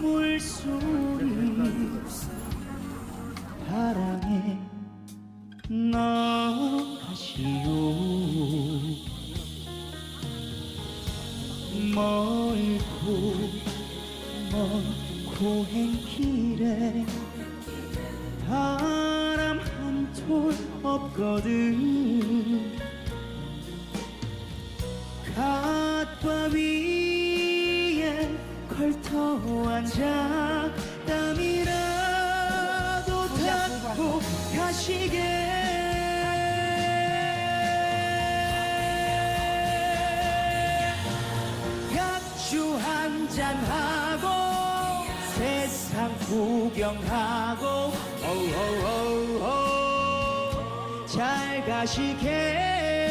물소리 사랑해 너가시오. 멀고 먼 고행길에 바람 한 톨 없거든 위에 걸터 앉아 땀이라도 닦고 가시게. 약주 한잔하고 세상 구경하고 오오오오 잘 가시게